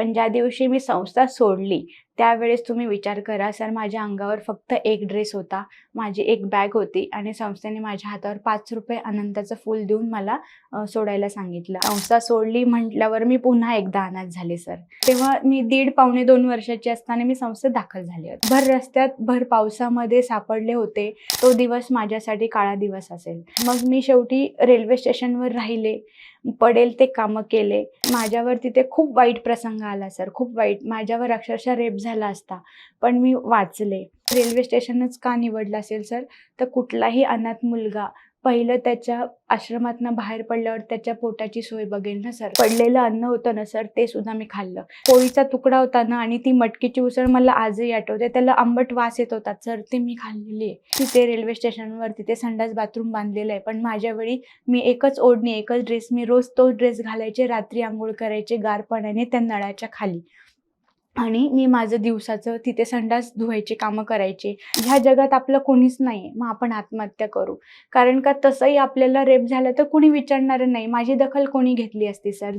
पण ज्या दिवशी मी संस्था सोडली त्यावेळेस तुम्ही विचार करा सर माझ्या अंगावर फक्त एक ड्रेस होता. माझी एक बॅग होती आणि संस्थेने माझ्या हातावर पाच रुपये अनंताचं फूल देऊन मला सोडायला सांगितलं. संस्था सोडली म्हटल्यावर मी पुन्हा एकदा अनाथ झाले सर. तेव्हा मी दीड पावणे दोन वर्षाची असताना मी संस्थेत दाखल झाले होते. भर रस्त्यात भर पावसामध्ये सापडले होते. तो दिवस माझ्यासाठी काळा दिवस असेल. मग मी शेवटी रेल्वे स्टेशनवर राहिले. पडेल ते कामं केले. माझ्यावर तिथे खूप वाईट प्रसंग आला सर. खूप वाईट. माझ्यावर अक्षरशः रेप झाला. झाला असता. पण मी वाचले. रेल्वे स्टेशनच का निवडलं असेल सर? तर कुठलाही अनाथ मुलगा पहिलं त्याच्या आश्रमातनं बाहेर पडल्यावर त्याच्या पोटाची सोय बघेल ना सर? पडलेलं अन्न होतं ना सर? ते सुद्धा मी खाल्लं. पोळीचा तुकडा होता ना आणि ती मटकीची उसळ मला आजही आठवते. त्याला आंबट वास येत होता. सर ते मी खाल्लेली आहे. तिथे रेल्वे स्टेशनवर तिथे संडास बाथरूम बांधलेलं आहे. पण माझ्या वेळी मी एकच ओढणी एकच ड्रेस मी रोज तोच ड्रेस घालायचे रात्री आंघोळ करायचे गारपणाने त्या नळाच्या खाली. आणि मी माझं दिवसाचं तिथे संडास धुवायचे कामं करायचे. ह्या जगात आपलं कोणीच नाही आहे मग आपण आत्महत्या करू. कारण का तसंही आपल्याला रेप झालं तर कोणी विचारणार नाही. माझी दखल कोणी घेतली असती सर?